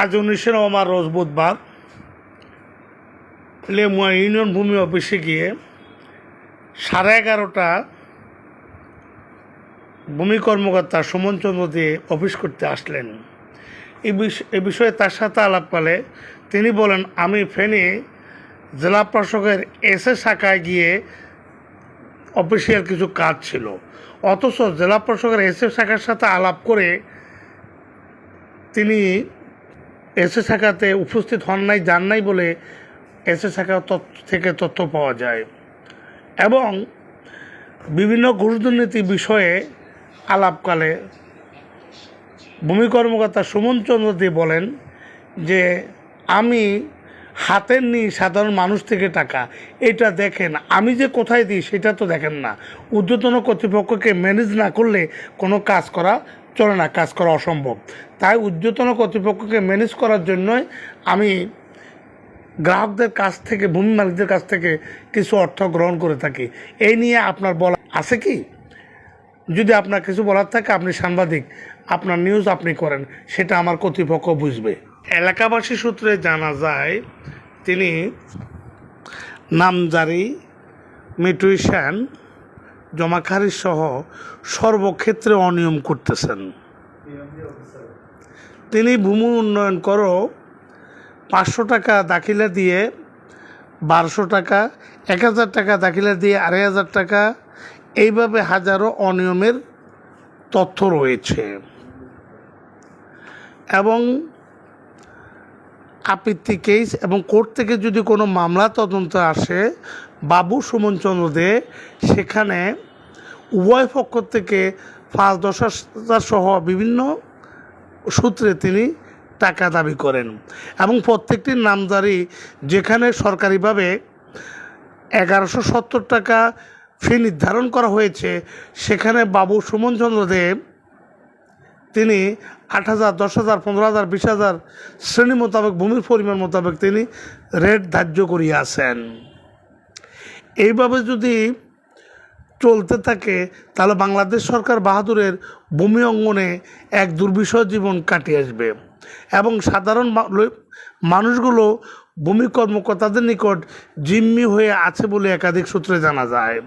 আজ উনিশে নভেম্বর রোজ বুধবার লেমুয়া ইউনিয়ন ভূমি অফিসে গিয়ে সাড়ে এগারোটা ভূমি কর্মকর্তা সুমন চন্দ্র দিয়ে অফিস করতে আসলেন। এ বিষয়ে তার সাথে আলাপকালে তিনি বলেন, আমি ফেনী জেলা প্রশাসকের এসে শাখায় গিয়ে অফিসিয়াল কিছু কাজ ছিল। অথচ জেলা প্রশাসকের এসএ শাখার সাথে আলাপ করে তিনি এসএ শাখাতে উপস্থিত হন নাই, যান নাই বলে এসএ শাখা থেকে তথ্য পাওয়া যায়। এবং বিভিন্ন ঘুষ দুর্নীতি বিষয়ে আলাপকালে ভূমি কর্মকর্তা সুমন চন্দ্র দে বলেন যে, আমি হাতের নিই সাধারণ মানুষ থেকে টাকা, এটা দেখেন, আমি যে কোথায় দিই সেটা তো দেখেন না। ঊর্ধ্বতন কর্তৃপক্ষকে ম্যানেজ না করলে কোনো কাজ করা চলে না কাজ করা অসম্ভব। তাই ঊর্ধ্বতন কর্তৃপক্ষকে ম্যানেজ করার জন্যই আমি গ্রাহকদের কাছ থেকে, ভূমি মালিকদের কাছ থেকে কিছু অর্থ গ্রহণ করে থাকি। এই নিয়ে আপনার বলা আছে কি? যদি আপনার কিছু বলার থাকে, আপনি সাংবাদিক, আপনার নিউজ আপনি করেন, সেটা আমার কর্তৃপক্ষ বুঝবে। এলাকাবাসী সূত্রে জানা যায়, তিনি নামজারি মিউটিশন জমাখারি সহ সর্বক্ষেত্রে অনিয়ম করতেছেন। তিনি ভূমি উন্নয়ন করো, পাঁচশো টাকা দাখিলা দিয়ে বারোশো টাকা, এক হাজার টাকা দাখিলা দিয়ে আড়াই হাজার টাকা, এইভাবে হাজারো অনিয়মের তথ্য রয়েছে। এবং আপত্তি কেস এবং কোর্ট থেকে যদি কোনো মামলা তদন্ত আসে, বাবু সুমন চন্দ্র দে, সেখানে উভয় পক্ষ থেকে পাঁচ দশ হাজার সহ বিভিন্ন সূত্রে তিনি টাকা দাবি করেন এবং প্রত্যেকটির নামজারি যেখানে সরকারিভাবে এগারোশো সত্তর টাকা ফি নির্ধারণ করা হয়েছে, সেখানে বাবু সুমন চন্দ্র দেব তিনি আট হাজার, দশ হাজার, পনেরো হাজার, বিশ হাজার শ্রেণি মোতাবেক, ভূমির পরিমাণ মোতাবেক তিনি রেট ধার্য করিয়াছেন। এইভাবে যদি চলতে থাকে, তাহলে বাংলাদেশ সরকার বাহাদুরের ভূমি অঙ্গনে এক দুর্বিষহ জীবন কাটিয়ে আসবে এবং সাধারণ মানুষগুলো ভূমি কর্মকর্তাদের নিকট জিম্মি হয়ে আছে বলে একাধিক সূত্রে জানা যায়।